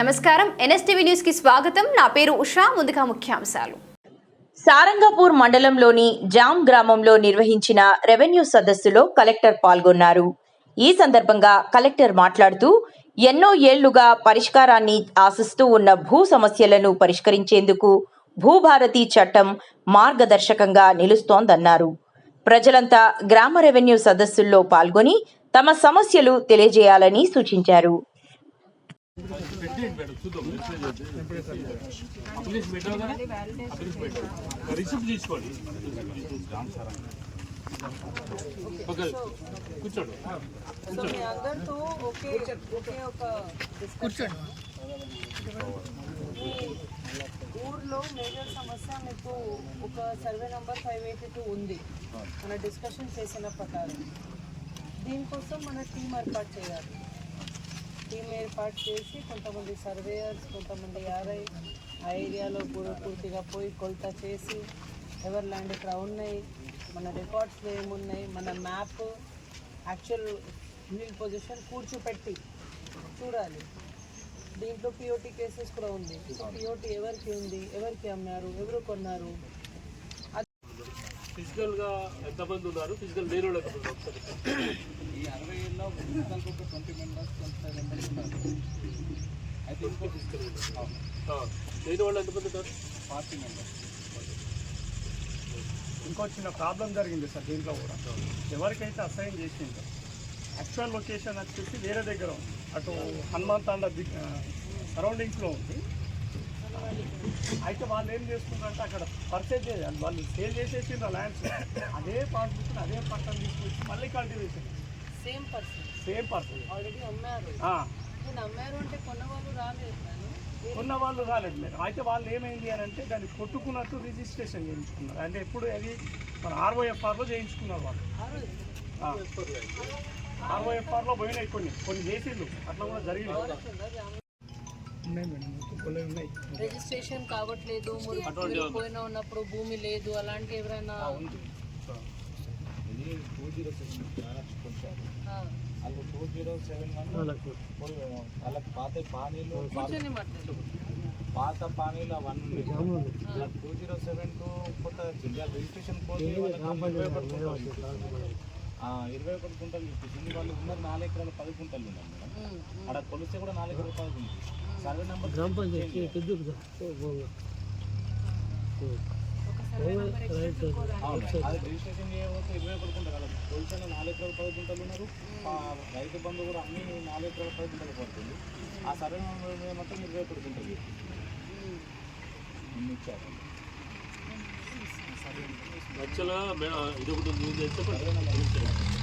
నమస్కారం. ఎన్ఎస్టీవీ న్యూస్కి స్వాగతం. నా పేరు ఉషా. ముందుగా ముఖ్యాంశాలు. సారంగపూర్ మండలంలోని జామ్ గ్రామంలో నిర్వహించిన రెవెన్యూ సదస్సులో కలెక్టర్ పాల్గొన్నారు. ఈ సందర్భంగా కలెక్టర్ మాట్లాడుతూ ఎన్నో ఏళ్ళుగా పరిష్కారాన్ని ఆశిస్తూ ఉన్న భూ సమస్యలను పరిష్కరించేందుకు భూభారతి చట్టం మార్గదర్శకంగా నిలుస్తోందన్నారు. ప్రజలంతా గ్రామ రెవెన్యూ సదస్సుల్లో పాల్గొని తమ సమస్యలు తెలియజేయాలని సూచించారు. అప్లికేషన్ పెట్టావు కదా అప్లికేషన్ పెట్టావు రిసిప్ట్ తీసుకోండి కూర్చోండి కూర్చోండి. ఊర్లో మేజర్ సమస్య మీకు ఒక survey number five eighty two ఉంది. మన డిస్కషన్ చేసిన ప్రకారం. దీనికోసం మన టీం ఏర్పాటు చేయాలి. టీం ఏర్పాటు చేసి కొంతమంది సర్వేయర్స్ కొంతమంది ఆర్ఐ ఆ ఏరియాలో కూడా పూర్తిగా పోయి కొలత చేసి ఎవరి ల్యాండ్ ఇక్కడ ఉన్నాయి మన రికార్డ్స్లో ఏమున్నాయి మన మ్యాప్ యాక్చువల్ నీల్ పొజిషన్ కూర్చోపెట్టి చూడాలి. దీంట్లో పిఓటి కేసెస్ కూడా ఉంది. సో పిఓటి ఎవరికి ఉంది ఎవరికి అమ్మారు ఎవరు కొన్నారు? ఫిజికల్గా ఎంతమంది ఉన్నారు? ఫిజికల్ లేని వాళ్ళు ఒక twenty members twenty five members ఉన్నారు అయితే ఇంకో ఫిజికల్ వాళ్ళు ఎంతమంది ఉన్నారు ఫార్టీ మెంబర్స్ ఇంకో చిన్న ప్రాబ్లం జరిగింది సార్ దీంట్లో కూడా ఎవరికైతే అసైన్ చేసిందో. యాక్చువల్ లొకేషన్ వచ్చేసి వేరే దగ్గర ఉంది అటు హనుమాన్ తాండ సరౌండింగ్స్లో ఉంది అయితే వాళ్ళు ఏం చేసుకుంటారంటే అక్కడ పర్చేజ్ చేయాలి వాళ్ళు సేల్ చేసేసి ల్యాండ్స్ అదే పాస్బుక్ అదే పట్టణం తీసుకొచ్చి మళ్ళీ cultivation same person same person already అమ్మారు నేను అమ్మారు అంటే కొన్న వాళ్ళు రాలేదు నేను ఉన్న వాళ్ళు రాలేదు మీరు అయితే వాళ్ళు ఏమైంది అని అంటే దాన్ని కొట్టుకున్నట్టు రిజిస్ట్రేషన్ చేయించుకున్నారు. అంటే ఎప్పుడు అది మన ఆర్ఓఎఫ్ఆర్లో చేయించుకున్నారు వాళ్ళు. ఆర్ఓఎఫ్ఆర్లో పోయినాయి కొన్ని. కొన్ని చేసిండు అట్లా కూడా జరిగింది. మేడం. కొన్ని రిజిస్ట్రేషన్ కావట్లేదు. పోయిన ఉన్నప్పుడు భూమి లేదు. అలాంటి ఎవరైనా టూ జీరో సెవెన్ వాళ్ళు టూ జీరో సెవెన్ వన్ వాళ్ళకి పాత పానీలు పాత పానీలు అవన్నీ అలా టూ జీరో సెవెన్ టూ కొత్త జిల్లా రిజిస్ట్రేషన్ పోతే ఇరవై ఒకటి కుంటలు ఇప్పించింది. ఆ, ఇరవై ఒకటి కుంటలు ఇప్పించింది వాళ్ళు ఉన్నారు నాలుగు ఎకరాలు పది కుంటలు ఉన్నారు మేడం. అక్కడ కొలిస్తే కూడా నాలుగు ఎకరాలు పది ఉంది సర్వే నెంబర్ అవును అది రిజిస్ట్రేషన్ చేయకపోతే ఇరవై ఒకటి కదా నాలుగు పది ఉన్నారు రైతు బంధు కూడా అన్ని నాలుగు ఎకరాలు పది పడుతుంది? ఆ సర్వే నెంబర్ మీద మొత్తం ఇరవై ఒకటి ఇచ్చారు ఇది ఒకటి చెప్పండి